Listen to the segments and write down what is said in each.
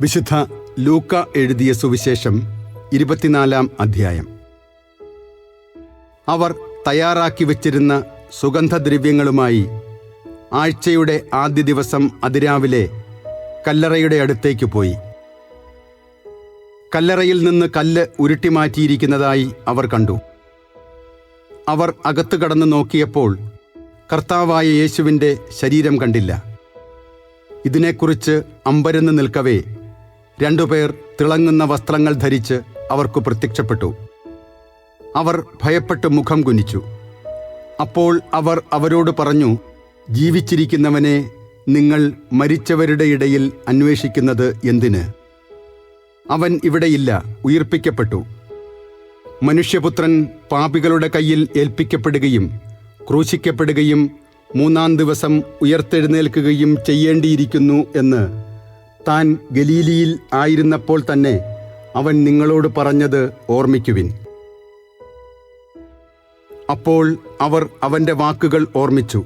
വിശുദ്ധ ലൂക്ക എഴുതിയ സുവിശേഷം ഇരുപത്തിനാലാം അധ്യായം. അവർ തയ്യാറാക്കി വച്ചിരുന്ന സുഗന്ധദ്രവ്യങ്ങളുമായി ആഴ്ചയുടെ ആദ്യ ദിവസം അതിരാവിലെ കല്ലറയുടെ അടുത്തേക്ക് പോയി. കല്ലറയിൽ നിന്ന് കല്ല് ഉരുട്ടി മാറ്റിയിരിക്കുന്നതായി അവർ കണ്ടു. അവർ അകത്തു കടന്നു നോക്കിയപ്പോൾ കർത്താവായ യേശുവിന്റെ ശരീരം കണ്ടില്ല. ഇതിനെക്കുറിച്ച് അമ്പരന്ന് നിൽക്കവേ രണ്ടുപേർ തിളങ്ങുന്ന വസ്ത്രങ്ങൾ ധരിച്ച് അവർക്ക് പ്രത്യക്ഷപ്പെട്ടു. അവർ ഭയപ്പെട്ട് മുഖം കുനിച്ചു. അപ്പോൾ അവർ അവരോട് പറഞ്ഞു ജീവിച്ചിരിക്കുന്നവനെ നിങ്ങൾ മരിച്ചവരുടെ ഇടയിൽ അന്വേഷിക്കുന്നത് എന്തിന്? അവൻ ഇവിടെയില്ല ഉയർപ്പിക്കപ്പെട്ടു. മനുഷ്യപുത്രൻ പാപികളുടെ കയ്യിൽ ഏൽപ്പിക്കപ്പെടുകയും ക്രൂശിക്കപ്പെടുകയും മൂന്നാം ദിവസം ഉയർത്തെഴുന്നേൽക്കുകയും ചെയ്യേണ്ടിയിരിക്കുന്നു എന്ന് താൻ ഗലീലിയിൽ ആയിരുന്നപ്പോൾ തന്നെ അവൻ നിങ്ങളോട് പറഞ്ഞത് ഓർമ്മിക്കുവിൻ. അപ്പോൾ അവർ അവന്റെ വാക്കുകൾ ഓർമ്മിച്ചു.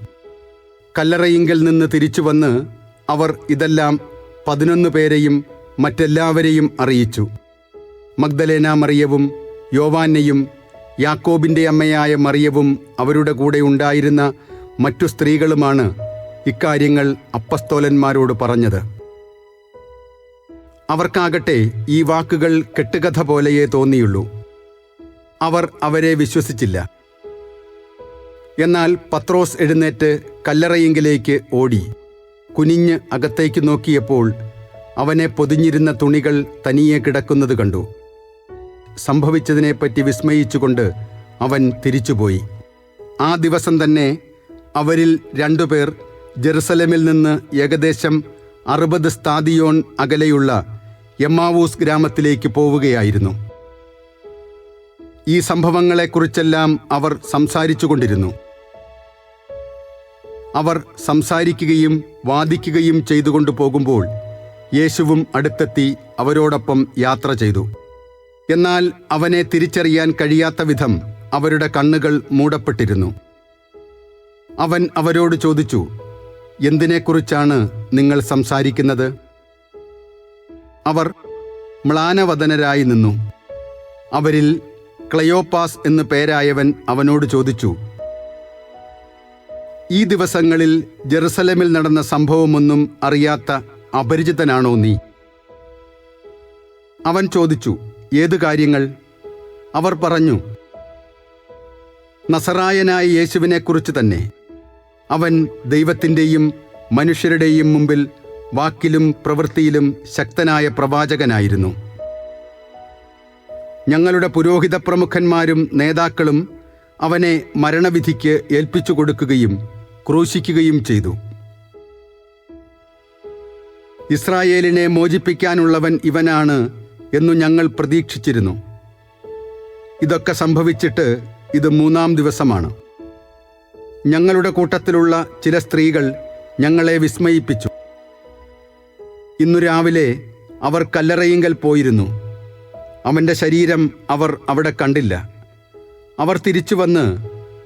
കല്ലറയിങ്കൽ നിന്ന് തിരിച്ചു വന്ന് അവർ ഇതെല്ലാം പതിനൊന്ന് പേരെയും മറ്റെല്ലാവരെയും അറിയിച്ചു. മഗ്ദലേന മറിയവും യോവാനെയും യാക്കോബിന്റെ അമ്മയായ മറിയവും അവരുടെ കൂടെ ഉണ്ടായിരുന്ന മറ്റു സ്ത്രീകളുമാണ് ഇക്കാര്യങ്ങൾ അപ്പസ്തോലന്മാരോട് പറഞ്ഞത്. അവർക്കാകട്ടെ ഈ വാക്കുകൾ കെട്ടുകഥ പോലെയേ തോന്നിയുള്ളൂ. അവർ അവരെ വിശ്വസിച്ചില്ല. എന്നാൽ പത്രോസ് എഴുന്നേറ്റ് കല്ലറയിങ്കിലേക്ക് ഓടി. കുനിഞ്ഞ് അകത്തേക്ക് നോക്കിയപ്പോൾ അവനെ പൊതിഞ്ഞിരുന്ന തുണികൾ തനിയെ കിടക്കുന്നത് കണ്ടു. സംഭവിച്ചതിനെപ്പറ്റി വിസ്മയിച്ചുകൊണ്ട് അവൻ തിരിച്ചുപോയി. ആ ദിവസം തന്നെ അവരിൽ രണ്ടുപേർ ജെറുസലമിൽ നിന്ന് ഏകദേശം അറുപത് സ്ഥാദിയോൺ അകലെയുള്ള എമ്മാവൂസ് ഗ്രാമത്തിലേക്ക് പോവുകയായിരുന്നു. ഈ സംഭവങ്ങളെക്കുറിച്ചെല്ലാം അവർ സംസാരിച്ചുകൊണ്ടിരുന്നു. അവർ സംസാരിക്കുകയും വാദിക്കുകയും ചെയ്തുകൊണ്ട് പോകുമ്പോൾ യേശുവും അടുത്തെത്തി അവരോടൊപ്പം യാത്ര ചെയ്തു. എന്നാൽ അവനെ തിരിച്ചറിയാൻ കഴിയാത്ത വിധം അവരുടെ കണ്ണുകൾ മൂടപ്പെട്ടിരുന്നു. അവൻ അവരോട് ചോദിച്ചു എന്തിനെക്കുറിച്ചാണ് നിങ്ങൾ സംസാരിക്കുന്നത്? അവർ മ്ലാനവദനരായി നിന്നു. അവരിൽ ക്ലയോപ്പാസ് എന്ന് പേരായവൻ അവനോട് ചോദിച്ചു ഈ ദിവസങ്ങളിൽ ജെറുസലമിൽ നടന്ന സംഭവമൊന്നും അറിയാത്ത അപരിചിതനാണോ നീ? അവൻ ചോദിച്ചു ഏതു കാര്യങ്ങൾ? അവർ പറഞ്ഞു നസറായനായ യേശുവിനെക്കുറിച്ച് തന്നെ. അവൻ ദൈവത്തിന്റെയും മനുഷ്യരുടെയും മുമ്പിൽ വാക്കിലും പ്രവൃത്തിയിലും ശക്തനായ പ്രവാചകനായിരുന്നു. ഞങ്ങളുടെ പുരോഹിത പ്രമുഖന്മാരും നേതാക്കളും അവനെ മരണവിധിക്ക് ഏൽപ്പിച്ചു കൊടുക്കുകയും ക്രൂശിക്കുകയും ചെയ്തു. ഇസ്രായേലിനെ മോചിപ്പിക്കാനുള്ളവൻ ഇവനാണ് എന്നു ഞങ്ങൾ പ്രതീക്ഷിച്ചിരുന്നു. ഇതൊക്കെ സംഭവിച്ചിട്ട് ഇത് മൂന്നാം ദിവസമാണ്. ഞങ്ങളുടെ കൂട്ടത്തിലുള്ള ചില സ്ത്രീകൾ ഞങ്ങളെ വിസ്മയിപ്പിച്ചു. ഇന്നു രാവിലെ അവർ കല്ലറയിങ്കൽ പോയിരുന്നു. അവന്റെ ശരീരം അവർ അവിടെ കണ്ടില്ല. അവർ തിരിച്ചു വന്ന്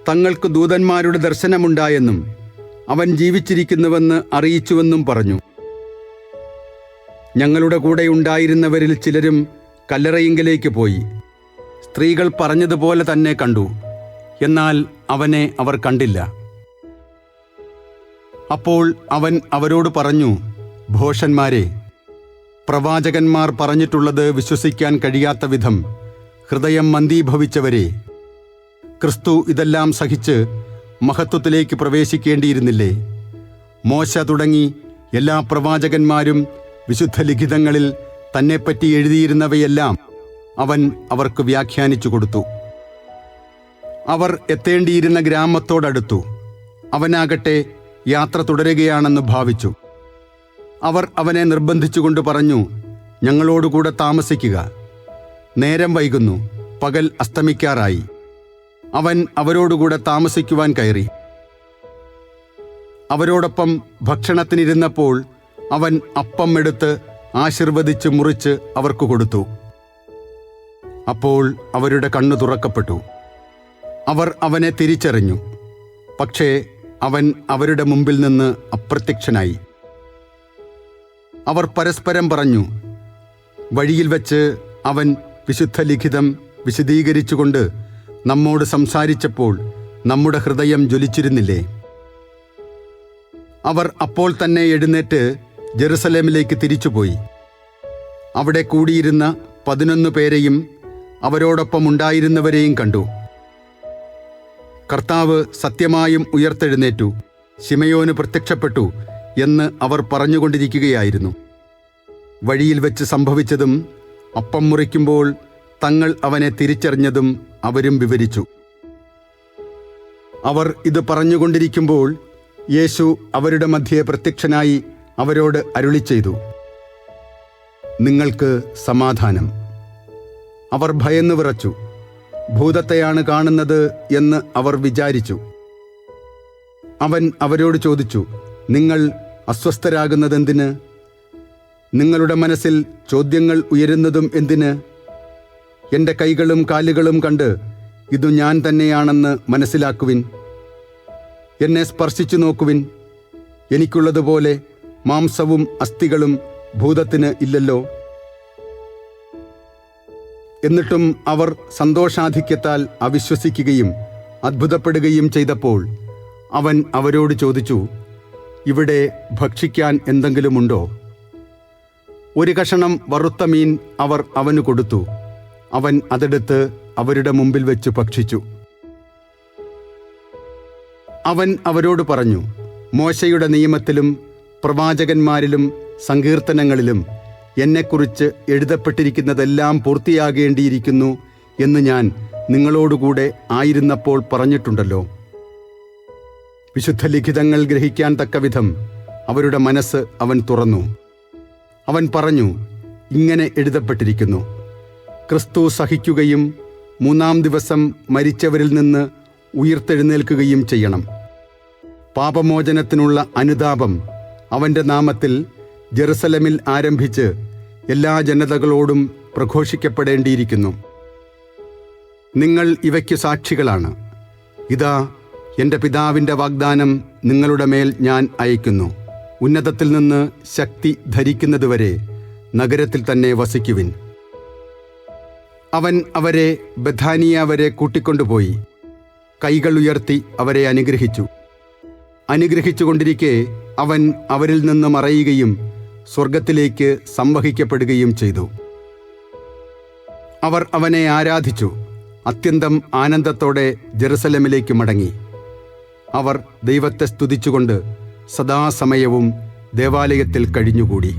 തങ്ങൾക്ക് ദൂതന്മാരുടെ ദർശനമുണ്ടായെന്നും അവൻ ജീവിച്ചിരിക്കുന്നുവെന്ന് അറിയിച്ചുവെന്നും പറഞ്ഞു. ഞങ്ങളുടെ കൂടെ ഉണ്ടായിരുന്നവരിൽ ചിലരും കല്ലറയിങ്കലേക്ക് പോയി. സ്ത്രീകൾ പറഞ്ഞതുപോലെ തന്നെ കണ്ടു. എന്നാൽ അവനെ അവർ കണ്ടില്ല. അപ്പോൾ അവൻ അവരോട് പറഞ്ഞു ഭോഷന്മാരെ പ്രവാചകന്മാർ പറഞ്ഞിട്ടുള്ളത് വിശ്വസിക്കാൻ കഴിയാത്ത വിധം ഹൃദയം മന്ദീഭവിച്ചവരെ ക്രിസ്തു ഇതെല്ലാം സഹിച്ച് മഹത്വത്തിലേക്ക് പ്രവേശിക്കേണ്ടിയിരുന്നില്ലേ? മോശ തുടങ്ങി എല്ലാ പ്രവാചകന്മാരും വിശുദ്ധ ലിഖിതങ്ങളിൽ തന്നെപ്പറ്റി എഴുതിയിരുന്നവയെല്ലാം അവൻ അവർക്ക് വ്യാഖ്യാനിച്ചു കൊടുത്തു. അവർ എത്തേണ്ടിയിരുന്ന ഗ്രാമത്തോടടുത്തു അവനാകട്ടെ യാത്ര തുടരുകയാണെന്ന് ഭാവിച്ചു. അവർ അവനെ നിർബന്ധിച്ചുകൊണ്ട് പറഞ്ഞു ഞങ്ങളോടുകൂടെ താമസിക്കുക. നേരം വൈകുന്നു പകൽ അസ്തമിക്കാറായി. അവൻ അവരോടുകൂടെ താമസിക്കുവാൻ കയറി. അവരോടൊപ്പം ഭക്ഷണത്തിനിരുന്നപ്പോൾ അവൻ അപ്പം എടുത്ത് ആശീർവദിച്ച് മുറിച്ച് അവർക്ക് കൊടുത്തു. അപ്പോൾ അവരുടെ കണ്ണു തുറക്കപ്പെട്ടു. അവർ അവനെ തിരിച്ചറിഞ്ഞു. പക്ഷേ അവൻ അവരുടെ മുമ്പിൽ നിന്ന് അപ്രത്യക്ഷനായി. അവർ പരസ്പരം പറഞ്ഞു വഴിയിൽ വച്ച് അവൻ വിശുദ്ധ ലിഖിതം വിശദീകരിച്ചുകൊണ്ട് നമ്മോട് സംസാരിച്ചപ്പോൾ നമ്മുടെ ഹൃദയം ജ്വലിച്ചിരുന്നില്ലേ? അവർ അപ്പോൾ തന്നെ എഴുന്നേറ്റ് ജെറുസലേമിലേക്ക് തിരിച്ചുപോയി. അവിടെ കൂടിയിരുന്ന പതിനൊന്ന് പേരെയും അവരോടൊപ്പം ഉണ്ടായിരുന്നവരെയും കണ്ടു. കർത്താവ് സത്യമായും ഉയർത്തെഴുന്നേറ്റു. ശിമയോന് പ്രത്യക്ഷപ്പെട്ടു. എന്ന് അവർ പറഞ്ഞുകൊണ്ടിരിക്കുകയായിരുന്നു. വഴിയിൽ വെച്ച് സംഭവിച്ചതും അപ്പം മുറിക്കുമ്പോൾ തങ്ങൾ അവനെ തിരിച്ചറിഞ്ഞതും അവരും വിവരിച്ചു. അവർ ഇത് പറഞ്ഞുകൊണ്ടിരിക്കുമ്പോൾ യേശു അവരുടെ മധ്യേ പ്രത്യക്ഷനായി അവരോട് അരുളി ചെയ്തു. നിങ്ങൾക്ക് സമാധാനം. അവർ ഭയന്നു വിറച്ചു. ഭൂതത്തെയാണ് കാണുന്നത് എന്ന് അവർ വിചാരിച്ചു. അവൻ അവരോട് ചോദിച്ചു നിങ്ങൾ അസ്വസ്ഥരാകുന്നതെന്തിന്? നിങ്ങളുടെ മനസ്സിൽ ചോദ്യങ്ങൾ ഉയരുന്നതും എന്തിന്? എന്റെ കൈകളും കാലുകളും കണ്ട് ഇതു ഞാൻ തന്നെയാണെന്ന് മനസ്സിലാക്കുവിൻ. എന്നെ സ്പർശിച്ചു നോക്കുവിൻ. എനിക്കുള്ളതുപോലെ മാംസവും അസ്ഥികളും ഭൂതത്തിന് ഇല്ലല്ലോ. എന്നിട്ടും അവർ സന്തോഷാധിക്യത്താൽ അവിശ്വസിക്കുകയും അത്ഭുതപ്പെടുകയും ചെയ്തപ്പോൾ അവൻ അവരോട് ചോദിച്ചു ഇവിടെ ഭക്ഷിക്കാൻ എന്തെങ്കിലുമുണ്ടോ? ഒരു കഷണം വറുത്ത മീൻ അവർ അവന് കൊടുത്തു. അവൻ അതെടുത്ത് അവരുടെ മുമ്പിൽ വെച്ച് ഭക്ഷിച്ചു. അവൻ അവരോട് പറഞ്ഞു മോശയുടെ നിയമത്തിലും പ്രവാചകന്മാരിലും സങ്കീർത്തനങ്ങളിലും എന്നെക്കുറിച്ച് എഴുതപ്പെട്ടിരിക്കുന്നതെല്ലാം പൂർത്തിയാകേണ്ടിയിരിക്കുന്നു എന്ന് ഞാൻ നിങ്ങളോടുകൂടെ ആയിരുന്നപ്പോൾ പറഞ്ഞിട്ടുണ്ടല്ലോ. വിശുദ്ധ ലിഖിതങ്ങൾ ഗ്രഹിക്കാൻ തക്കവിധം അവരുടെ മനസ്സ് അവൻ തുറന്നു. അവൻ പറഞ്ഞു ഇങ്ങനെ എഴുതപ്പെട്ടിരിക്കുന്നു. ക്രിസ്തു സഹിക്കുകയും മൂന്നാം ദിവസം മരിച്ചവരിൽ നിന്ന് ഉയർത്തെഴുന്നേൽക്കുകയും ചെയ്യണം. പാപമോചനത്തിനുള്ള അനുതാപം അവന്റെ നാമത്തിൽ ജെറുസലമിൽ ആരംഭിച്ച് എല്ലാ ജനതകളോടും പ്രഘോഷിക്കപ്പെടേണ്ടിയിരിക്കുന്നു. നിങ്ങൾ ഇവയ്ക്ക് സാക്ഷികളാണ്. ഇതാ എന്റെ പിതാവിന്റെ വാഗ്ദാനം നിങ്ങളുടെ മേൽ ഞാൻ അയക്കുന്നു ഉന്നതത്തിൽ നിന്ന് ശക്തി ധരിക്കുന്നതുവരെ നഗരത്തിൽ തന്നെ വസിക്കുവിൻ. അവൻ അവരെ ബഥാനിയ വരെ കൂട്ടിക്കൊണ്ടുപോയി. കൈകൾ ഉയർത്തി അവരെ അനുഗ്രഹിച്ചു. അനുഗ്രഹിച്ചുകൊണ്ടിരിക്കെ അവൻ അവരിൽ നിന്ന് മറയുകയും സ്വർഗത്തിലേക്ക് സംവഹിക്കപ്പെടുകയും ചെയ്തു. അവർ അവനെ ആരാധിച്ചു. അത്യന്തം ആനന്ദത്തോടെ ജെറുസലമിലേക്ക് മടങ്ങി. അവർ ദൈവത്തെ സ്തുതിച്ചുകൊണ്ട് സദാസമയവും ദേവാലയത്തിൽ കഴിഞ്ഞുകൂടി.